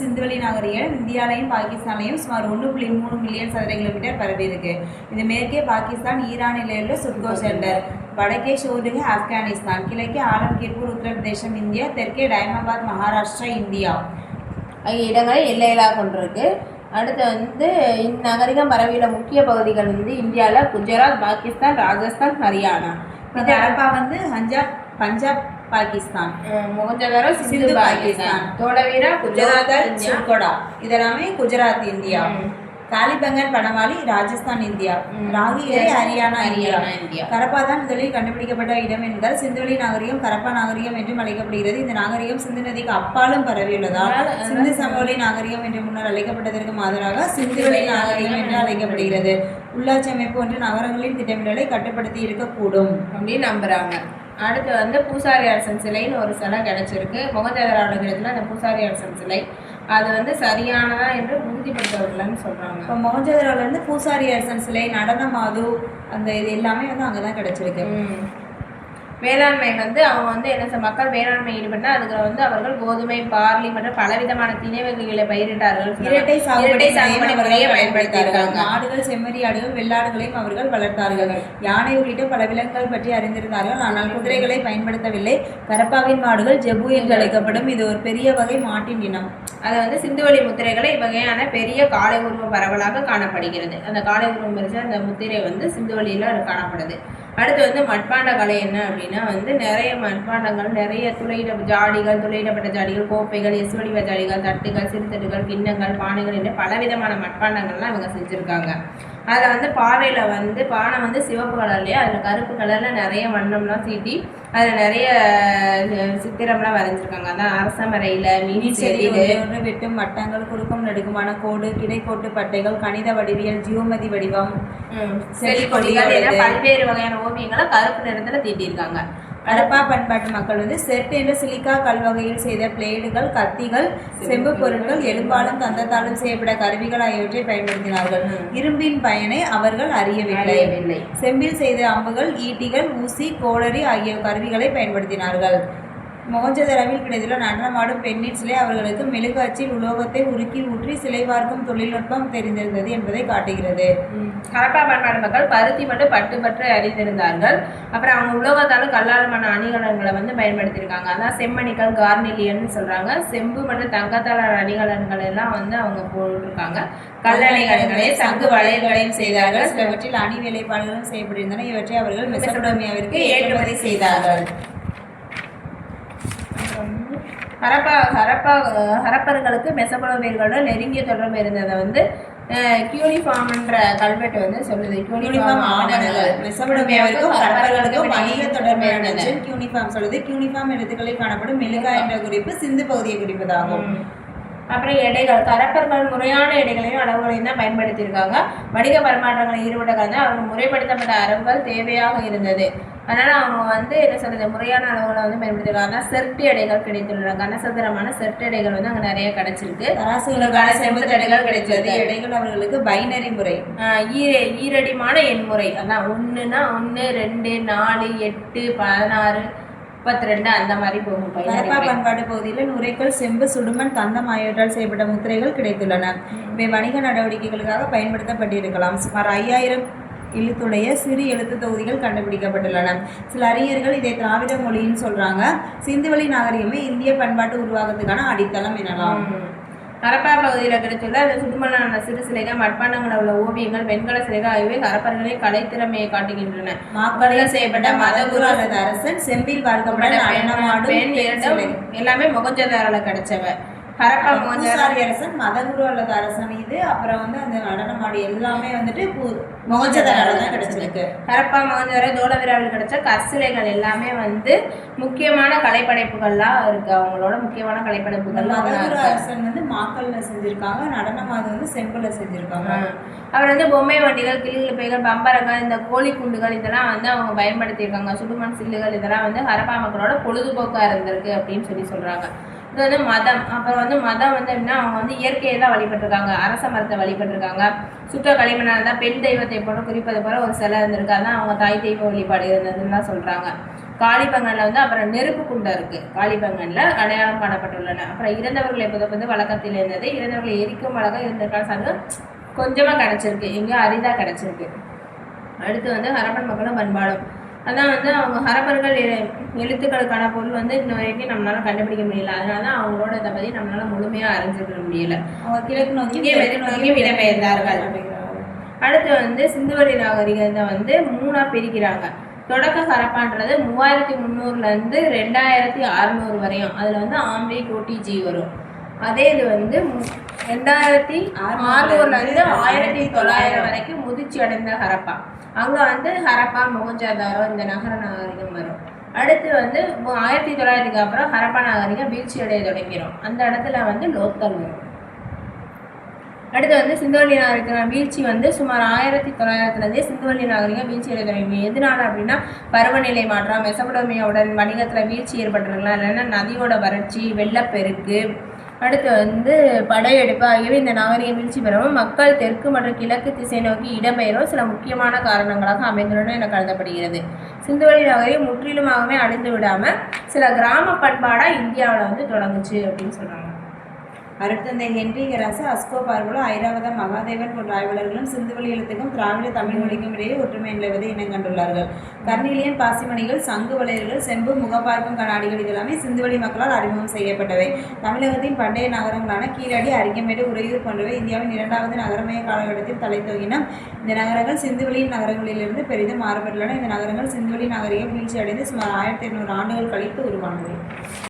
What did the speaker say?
சிந்துவெளி நாகரிகம் இந்தியாலையும் பாகிஸ்தான்லையும் சுமார் ஒன்று புள்ளி மூணு மில்லியன் சதுர கிலோமீட்டர் பரவி இருக்கு. இது மேற்கே பாகிஸ்தான் ஈரானில் உள்ள சுர்கோ சென்டர். வடக்கே ஷோருக ஆப்கானிஸ்தான் கிழக்கே ஆலம்கீர்பூர் உத்தரப்பிரதேசம் இந்தியா தெற்கே டைமாபாத் மகாராஷ்டிரா இந்தியா. ஆகிய இடங்களை எல்லைகளாக கொண்டிருக்கு. அடுத்து வந்து இந்நகரிகம் பரவியுள்ள முக்கிய பகுதிகள் வந்து இந்தியாவில் குஜராத் பாகிஸ்தான் ராஜஸ்தான் ஹரியானா. அரப்பா வந்து பஞ்சாப் பஞ்சாப் பாகிஸ்தான். சிந்து தோடவீரா சுர்கோடா இதெல்லாமே Gujarat India. Kalibangan Banawali Rajasthan India. Rakhigarhi Haryana India. Harappa தான் முதலில் கண்டுபிடிக்கப்பட்ட இடம் என்பதால் சிந்துவெளி நாகரிகம் கரப்பா நாகரிகம் என்றும் அழைக்கப்படுகிறது. இந்த நாகரிகம் சிந்து நதிக்கு அப்பாலும் பரவியுள்ளதால் சிந்து சமவெளி நாகரிகம் என்று முன்னர் அழைக்கப்பட்டதற்கு மாதராக சிந்துவெளி நாகரிகம் என்று அழைக்கப்படுகிறது. உள்ளாட்சி அமைப்பு ஒன்று நகரங்களின் திட்டமிடலை கட்டுப்படுத்தி இருக்கக்கூடும். அப்படின்னு நம்புறாங்க. அடுத்து வந்து பூசாரி அரசன் சிலைன்னு ஒரு சிலை கிடைச்சிருக்கு. முகஞ்சதாரோட இடத்துல அந்த பூசாரி அரசன் சிலை. அது வந்து சரியானதா என்று உறுதிப்படுத்தவில்லைன்னு சொல்றாங்க. இப்போ மொஹஞ்சதாரோல இருந்து பூசாரி அரசன் சிலை நடன மாது அந்த இது எல்லாமே வந்து அங்கே தான் கிடைச்சிருக்கு. வேளாண்மை வந்து அவங்க வந்து என்ன மக்கள் வேளாண்மை ஈடுபட்டா அதுக்கு வந்து அவர்கள் கோதுமை பார்லி மற்றும் பலவிதமான திணை வகைகளை பயிரிட்டார்கள். இரட்டை இரட்டை சாகுபடி முறையை பயன்படுத்தியிருக்காங்க. மாடுகள் செம்மறி ஆடுகள் வெள்ளாடுகளையும் அவர்கள் வளர்த்தார்கள். யானை உள்ளிட்ட பல விலங்குகள் பற்றி அறிந்திருந்தார்கள். ஆனால் குதிரைகளை பயன்படுத்தவில்லை. கரப்பாவின் மாடுகள் ஜெபு என்று அழைக்கப்படும். இது ஒரு பெரிய வகை மாட்டின் இனம். அது வந்து சிந்துவெளி முத்திரைகளை இவ்வகையான பெரிய காளை உருவ பரவலாக காணப்படுகிறது. அந்த காளை உருவம் அந்த முத்திரை வந்து சிந்துவெளியில் காணப்படுது. அடுத்து வந்து மட்பாண்ட கலை என்ன அப்படின்னா வந்து நிறைய மட்பாண்டங்கள் நிறைய துளையிட ஜாடிகள் துளையிடப்பட்ட ஜாடிகள் கோப்பைகள் எஸ் வடிவ ஜாடிகள் தட்டுகள் சிறுத்தட்டுகள் கிண்ணங்கள் பானைகள் என்று பலவிதமான மட்பாண்டங்கள்லாம் இவங்க செஞ்சுருக்காங்க. அதில் வந்து பாறையில் வந்து பானை வந்து சிவப்பு கலர்லேயே அதில் கருப்பு கலரில் நிறைய வண்ணம்லாம் தீட்டி அதில் நிறைய சித்திரம்லாம் வரைஞ்சிருக்காங்க. அதான் அரசமரையில் மீன் செடி ஒன்று வெட்டும் வட்டங்கள் குறுக்கும் நெடுக்குமான கோடு கிடைக்கோட்டு பட்டைகள் கணித வடிவியல் ஜியோமதி வடிவம் என பல்வேறு வகையான ஓவியங்களை கருப்பு நிறத்துல தீட்டியிருக்காங்க. கடப்பா பண்பாட்டு மக்கள் வந்து செட் என்ற சிலிக்கா கல்வகையில் செய்த பிளேடுகள் கத்திகள் செம்பு பொருட்கள் எலும்பாலும் தந்தத்தாலும் செய்யப்பட்ட கருவிகள் ஆகியவற்றை பயன்படுத்தினார்கள். இரும்பின் பயனை அவர்கள் அறியவில்லை. செம்பில் செய்த அம்புகள் ஈட்டிகள் ஊசி கோடரி ஆகிய கருவிகளை பயன்படுத்தினார்கள். மொகஞ்சதரவில் கிடைத்துள்ள நடனமாடும் பெண்ணின் சிலை அவர்களுக்கு மெழுகு அச்சில் உலோகத்தை உருக்கி ஊற்றி சிலை பார்க்கும் தொழில்நுட்பம் தெரிந்திருந்தது என்பதை காட்டுகிறது. ஹரப்பா பண்பாடு மக்கள் பருத்தி மற்றும் பட்டு பற்றி அறிந்திருந்தார்கள் அப்புறம் அவங்க உலோகத்தாலும் கல்லாலமான அணிகலன்களை வந்து பயன்படுத்தியிருக்காங்க. அதான் செம்மணிகள் கார்னிலியன்னு சொல்றாங்க. செம்பு மற்றும் தங்கத்தால அணிகலன்கள் எல்லாம் வந்து அவங்க போட்டிருக்காங்க. கல்லணைகளை சங்கு வளையல்களையும் செய்தார்கள். சிலவற்றில் அணி வேலைப்பாடுகளும் செய்யப்பட்டிருந்தன. இவற்றை அவர்கள் மெசபடோமியாவிற்கு ஏற்றுமதி செய்தார்கள். ஹரப்பா ஹரப்பா ஹரப்பர்களுக்கு மெசபடோமியர்களோட நெருங்கிய தொடர்பு இருந்ததை வந்து கியூனிஃபார்ம்ன்ற கல்வெட்டு வந்து சொல்லுது. யூனிஃபார்ம் ஆவணங்கள் மெசபடோமியாவிற்கும் கரப்பர்களுக்கும் வணிக தொடர்பு இருந்தது இருந்தது யூனிஃபார்ம் சொல்லுது. யூனிஃபார்ம் எழுத்துக்களில் காணப்படும் மெழுகா என்ற குறிப்பு சிந்து பகுதியை குறிப்பதாகும். அப்புறம் எடைகள் கரப்பர்கள் முறையான எடைகளையும் அளவுகளையும் தான் பயன்படுத்தியிருக்காங்க. வணிக பரிமாற்றங்களை ஈடுபட்டக்காக அவங்க முறைப்படுத்தப்பட்ட அளவுகள் தேவையாக இருந்தது. அதனால அவங்க வந்து என்ன சொல்றது முறையான அளவுகளை வந்து பயன்படுத்திருக்காங்க செர்ட் எடைகள் கிடைத்துள்ளன. கனசதுரமான செர்ட் எடைகள் வந்து அங்கே நிறைய கிடைச்சிருக்கு. தராசுகளுக்கான செம்புத்தடைகள் கிடைத்தது எடைகள் அவர்களுக்கு பைனரி முறை. ஈர ஈரடிமான எண்முறை அதான் ஒன்றுனா ஒன்று ரெண்டு நாலு எட்டு பதினாறு முப்பத்தி ரெண்டு அந்த மாதிரி போகும் முறை. பண்பாட்டு பகுதியில் நுரைக்கல் செம்பு சுடுமண் தந்தம் ஆகியவற்றால் செய்யப்பட்ட முத்திரைகள் கிடைத்துள்ளன. இவை வணிக நடவடிக்கைகளுக்காக பயன்படுத்தப்பட்டிருக்கலாம். சுமார் ஐயாயிரம் எழுத்துடைய சிறு எழுத்து தொகுதிகள் கண்டுபிடிக்கப்பட்டுள்ளன. சில அறிஞர்கள் இதை திராவிட மொழின்னு சொல்றாங்க. சிந்துவெளி நாகரிகமே இந்திய பண்பாட்டு உருவாக்கத்துக்கான அடித்தளம் எனலாம். ஹரப்பா பகுதியில் கிடைத்துள்ள அந்த சுடுமண்ணான சிறு சிலைகள் மட்பாண்டங்களில் உள்ள ஓவியங்கள் வெண்கல சிலைகள் ஆகியவை ஹரப்பர்களின் கலைத்திறமையை காட்டுகின்றன மாக்கல்ல செய்யப்பட்ட மதகுரு அல்லது அரசன் செம்பில் பார்க்கப்பட்ட நடனமாடும் பெண். எல்லாமே முகஞ்சதாரால கிடைச்சவ முகஞ்சதார பூசாரி அரசன் மதகுரு அல்லது அரசன் இது அப்புறம் வந்து அந்த நடனமாடி எல்லாமே வந்துட்டு முகஞ்சதாரால தான் கிடைச்சிருக்கு. ஹரப்பா மகஞ்சதார தோலவிராவில் கிடைச்ச கற்சிலைகள் எல்லாமே வந்து முக்கியமான கலைப்படைப்புகள்லாம் இருக்கு. அவங்களோட முக்கியமான கலைப்படைப்புகள்லாம் ஒண்ணா மதகுரு அரசன் வந்து மாக்கல்ல செஞ்சிருக்காங்க நடனமாது வந்து செம்புல செஞ்சிருக்காங்க. அவர் வந்து பொம்மை வண்டிகள் கிளிகள் பைகள் பம்பரங்கள் இந்த கோழி குண்டுகள் இதெல்லாம் வந்து அவங்க பயன்படுத்தியிருக்காங்க. சுடுமண் சில்லுகள் இதெல்லாம் வந்து ஹரப்பா மக்களோட பொழுதுபோக்கா இருந்திருக்கு அப்படின்னு சொல்லி சொல்றாங்க. இது வந்து மதம். அப்புறம் வந்து மதம் வந்து எப்படின்னா அவங்க வந்து இயற்கையை தான் வழிபட்டிருக்காங்க. அரச மரத்தை வழிபட்டிருக்காங்க. சுற்ற களிமண்ணால் தான் பெண் தெய்வத்தை போல குறிப்பது போல ஒரு சிலை இருந்திருக்கு. அதான் அவங்க தாய் தெய்வ வழிபாடு இருந்ததுன்னு தான் சொல்கிறாங்க காளிபங்கன்ல வந்து அப்புறம் நெருப்பு குண்டம் இருக்குது காளிப்பங்கனில் அடையாளம் காணப்பட்டுள்ளன. அப்புறம் இறந்தவர்களை புதைப்பது வழக்கத்தில் இருந்தது. இறந்தவர்களை எரிக்கும் வழக்கம் இருந்திருக்கான சங்கம் கொஞ்சமாக கிடச்சிருக்கு. எங்கேயோ அரிதாக கிடச்சிருக்கு. அடுத்து வந்து ஹரப்பன் மக்களும் பண்பாடும். அதான் வந்து அவங்க ஹரப்பர்கள் எழுத்துக்களுக்கான பொருள் வந்து இன்ன வரைக்கும் நம்மளால கண்டுபிடிக்க முடியல. அதனால தான் அவங்களோட இதை பத்தி நம்மளால முழுமையா அறிஞ்சுக்க முடியல. அவங்க கிழக்கு நோக்கி இங்கே தெற்கு நோக்கி இடம்பெயர்ந்தார்கள். அடுத்து வந்து சிந்துவெளி நாகரிகத்தை வந்து மூணா பிரிக்கிறாங்க. தொடக்க ஹரப்பான்றது மூவாயிரத்தி முந்நூறுல இருந்து ரெண்டாயிரத்தி அறுநூறு வரையும். அதுல வந்து ஆம்பே கோட்டி ஜி வரும் அதே இது வந்து ரெண்டாயிரத்தி அறுநூறுல இருந்து ஆயிரத்தி தொள்ளாயிரம் வரைக்கும் முதிர்ச்சி அடைந்த ஹரப்பா. அங்க வந்து ஹரப்பா மொகஞ்சாதாரோ இந்த நகர நாகரிகம் வரும். அடுத்து வந்து ஆயிரத்தி தொள்ளாயிரத்துக்கு அப்புறம் ஹரப்பா நாகரிகம் வீழ்ச்சி அடைய தொடங்கிடும் அந்த இடத்துல வந்து லோக்கல் வரும். அடுத்து வந்து சிந்துவெளி நாகரிகம் வீழ்ச்சி வந்து சுமார் ஆயிரத்தி தொள்ளாயிரத்துலேருந்தே சிந்துவெளி நாகரிகம் வீழ்ச்சி அடைய தொடங்கி எதனால அப்படின்னா பருவநிலை மாற்றம் மெசபடோமியாவுடன் வணிகத்தில் வீழ்ச்சி ஏற்பட்டிருக்கலாம். இல்லைன்னா நதியோட வறட்சி வெள்ளப்பெருக்கு அடுத்து வந்து படையெடுப்பு ஆகியவை இந்த நாகரிகம் வீழ்ச்சி பெறவும் மக்கள் தெற்கு மற்றும் கிழக்கு திசை நோக்கி இடம்பெயரும் சில முக்கியமான காரணங்களாக அமைந்துள்ளன என கருதப்படுகிறது. சிந்துவெளி நாகரிகம் முற்றிலுமாகவே அழிந்து விடாமல் சில கிராம பண்பாடாக இந்தியாவில் வந்து தொடங்குச்சு அப்படின்னு சொல்கிறாங்க சொல்றாங்க அருட்தந்தை Henry Heras Asko Parpola Iravatham Mahadevan போன்ற ஆய்வாளர்களும் சிந்துவெளி எழுத்துக்கும் திராவிட தமிழ் மொழிக்கும் இடையே ஒற்றுமை நிலவதை இனம் கண்டுள்ளார்கள். கர்னீலியன் பாசிமணிகள் சங்கு வளையல்கள் செம்பு முகப்பார்க்கும் கண்ணாடிகள் இதெல்லாமே சிந்துவெளி மக்களால் அறிமுகம் செய்யப்பட்டவை. தமிழகத்தின் பண்டைய நகரங்களான கீழடி அரிக்கமேடு உறையூர் போன்றவை இந்தியாவின் இரண்டாவது நகரமய காலகட்டத்தில் தலைத்தோகினம் இந்த நகரங்கள் சிந்துவெளியின் நகரங்களிலிருந்து பெரிதும் மாறுபட்டுள்ளன. இந்த நகரங்கள் சிந்துவெளி நாகரிகம் வீழ்ச்சியடைந்து சுமார் ஆயிரத்தி இருநூறு ஆண்டுகள் கழித்து உருவானது.